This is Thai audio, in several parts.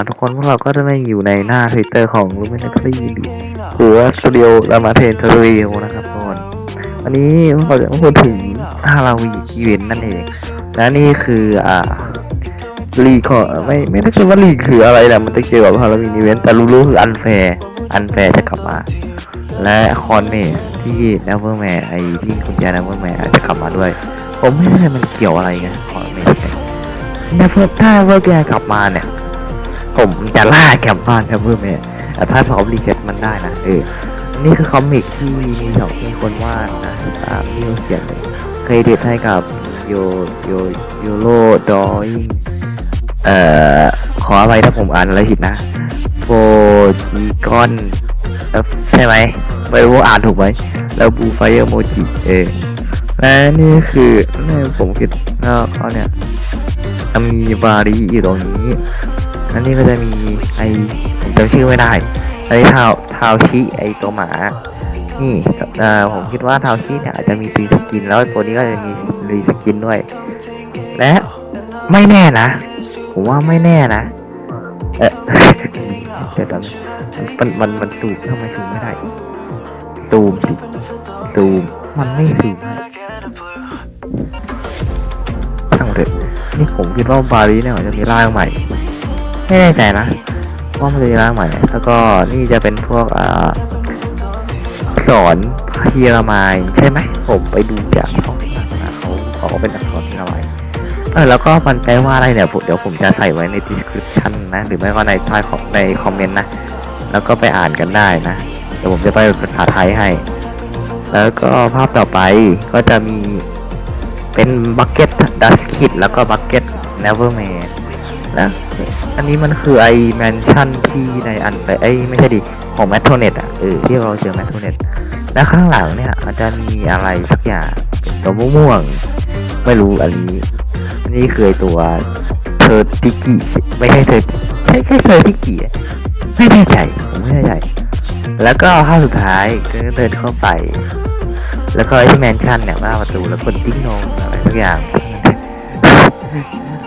ละทุกคนพวกเราก็จะไม่อยู่ในหน้าทวิตเตอร์ของ l u m i n a t o r y หรือว่าสตูดิโอรามาเทนสตูดิโอนะครับทุกคนวันนี้พวกเราจะมาพูดถึงฮาราวีอีเวนต์นั่นเอง และนี่คืออ่าลีกของไม่ไม่ได้ชื่อว่าลีกคืออะไรแหละมันจะเกี่ยวกับฮาราวีอีเวนต์แต่รู้ๆคืออันแฟร์อันแฟร์จะกลับมา และคอนเมสที่เนเวอร์แมร์ไอที่คุณยาเนเวอร์แมร์จะกลับมาด้วยผมไม่แน่ใจมันเกี่ยวอะไรกันคอนเมสเนี่ยเนเวอร์ถ้าเวอร์แกกลับมาเนี่ย ผมจะล่ากลับบ้านเนเวอร์แมร์แต่ถ้าพร้อมรีเซ็ตมันได้นะเออนี่คือคอมิกที่มีสองมีคนวาดนะตามที่เขาเขียนเลยเครดิตให้กับโยโยโยโรดอยเอ่อขออะไรถ้าผมอ่านอะไรผิดนะโฟจีกอนใช่ไหมไม่รู้ว่าอ่านถูกไหมแล้วบูไฟเออร์โมจิเออและนี่คือนี่ผมคิดแล้วก็เนี่ยมีบารีอยู่ตรงนี้ อันนี้ก็จะมีไอผมจำชื่อไม่ได้ไอ้ทาวทาวชิไอตัวหมา นี่เอ่อผมคิดว่าเทาวชิเนี่ยอาจจะมีตีสกิน แล้วตัวนี้ก็จะมีรีสกินด้วย และไม่แน่นะ ผมว่าไม่แน่นะ เออเดี๋ยวก่อนมันมันมันมันซูมทำไมซูมไม่ได้ซูมสิซูมมันไม่ซูมช่างมันเถอะนี่ผมคิดว่าบารีเนี่ยจะมีร่างใหม่ ไม่แน่ใจนะว่ามันจะมีร่างใหม่แล้วก็นี่จะเป็นพวกอ่าสอนพีระมายใช่ไหมผมไปดูจากช่องหนังนะเขาเขาเป็นอักษรพีระมายเออแล้วก็มันแปลว่าอะไรเนี่ยเดี๋ยวผมจะใส่ไว้ใน description นะ หรือไม่ก็ในใต้คอมในคอมเมนต์นะ แล้วก็ไปอ่านกันได้นะ เดี๋ยวผมจะไปภาษาไทยให้ แล้วก็ภาพต่อไปก็จะมีเป็นบักเก็ตดัสคิดแล้วก็บักเก็ตเนเวอร์แมน นะ อันนี้มันคือไอแมนชั่นที่ในอันไปไอไม่ใช่ดิของแมทโทเน็ตอะเออที่เราเจอแมทโทเน็ตและข้างหลังเนี่ยอาจจะมีอะไรสักอย่างเป็นตัวม่วงๆไม่รู้อันนี้อันนี้คือไอตัวเธอติกิไม่ใช่เธอใช่ใช่เธอติกิอะไม่แน่ใจผมไม่แน่ใจแล้วก็ภาสุดท้ายก็เดินเข้าไป แล้วก็ไอ้ที่แมนชั่นเนี่ยว่าประตูแล้วกดติ้งนงอะไรสักอย่าง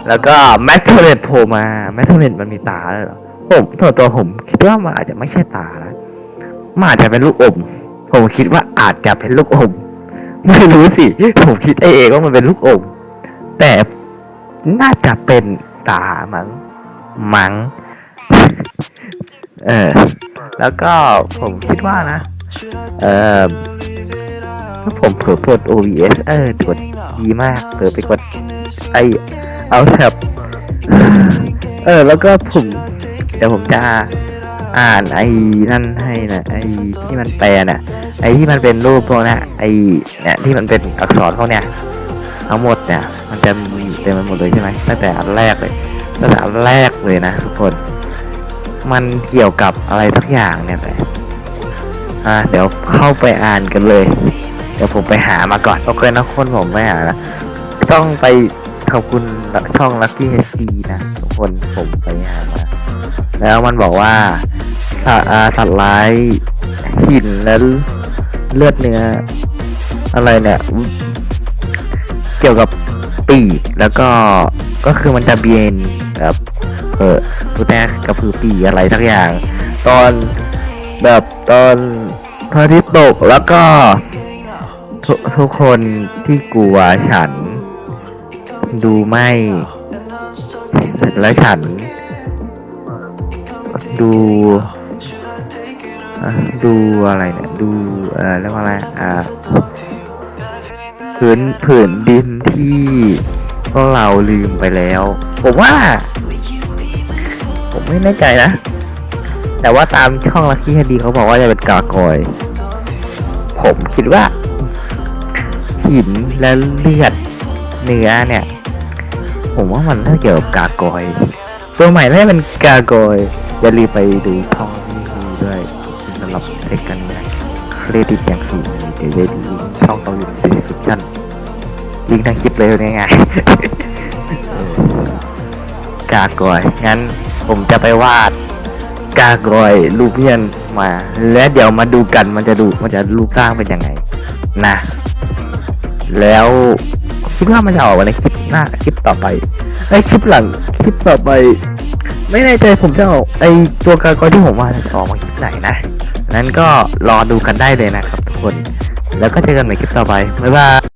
แล้วก็แมทโทเนตโผล่มาแมทโทเนตมันมีตาเลยเหรอผมตัวตัวผมคิดว่ามันอาจจะไม่ใช่ตานะมันอาจจะเป็นลูกอม ผมคิดว่าอาจจะเป็นลูกอม ไม่รู้สิ ผมคิดเองว่ามันเป็นลูกอม แต่น่าจะเป็นตามัง้งมัง้งเออ แล้วก็ผมคิดว่านะ เออถ้าผมเผลอกด OBS เออกดดีมากเผลอไปกด ไอเอาแท็บเออ แล้วก็ผมเดี๋ยวผมจะอ่านไอ้นั่นให้นะไอ้ที่มันแปลน่ะ ไอ้ที่มันเป็นรูปพวกนี้ยไอ้เนี่ยที่มันเป็นอักษรพวกเนี้ยทั้งหมดเนี่ย มันจะมีเต็มไปหมดเลยใช่ไหมตั้งแต่อันแรกเลยตั้งแต่อันแรกเลยนะทุกคนมันเกี่ยวกับอะไรสักอย่างเนี่ยแหละอ่าเดี๋ยวเข้าไปอ่านกันเลย เดี๋ยวผมไปหามาก่อนโอเคนะคนผมไม่หานะ ต้องไปขอบคุณช่อง Lucky HD นะทุกคนผมไปหามาแล้วมันบอกว่าสัตว์อ่าสัตว์ร้ายหินและเลือดเนื้อ อะไรเนี่ย เกี่ยวกับปีกแล้วก็ก็คือมันจะเบียนแบบเออตัวแรกกับคือปีอะไรทักอย่าง ตอนแบบตอนพระอาทิตย์ตกแล้วก็ทุกคนที่กลัวฉัน ดูไม่และฉัน ดูดูอะไรเนี่ยดูเอ่อเรียกว่าอะไรอ่าผืนผืนดินที่พวกเราลืมไปแล้ว ผมว่า ผมไม่แน่ใจนะ แต่ว่าตามช่องลักกี้คดีเขาบอกว่าจะเป็นกากอย ผมคิดว่าหินและเลือดเนื้อเนี่ย ผมว่ามันน่าเกี่ยวกับกากอย ตัวใหม่น่าจะเป็นกากอย อย่าลืมไปดูช่องนี้ด้วยสำหรับเทคกันนี้นะเครดิตอย่างสูงเดี๋ยวจะลิงก์ช่องต้องอยู่ใน description ลิงก์ทางคลิปเลยง่ายๆกากอย งั้นผมจะไปวาดกากอยรูปเพี้ยนมา และเดี๋ยวมาดูกันมันจะดูมันจะรูปร่างเป็นยังไง นะ แล้ว คิดว่ามันจะออกมาในคลิปหน้าคลิปต่อไปไอคลิปหลังคลิปต่อไป ไม่แน่ใจผมจะเอาไอตัวกากอยที่ผมว่าจะออกมาคลิปไหนนะนั้นก็รอดูกันได้เลยนะครับทุกคน แล้วก็เจอกันใหม่คลิปต่อไปบ๊ายบาย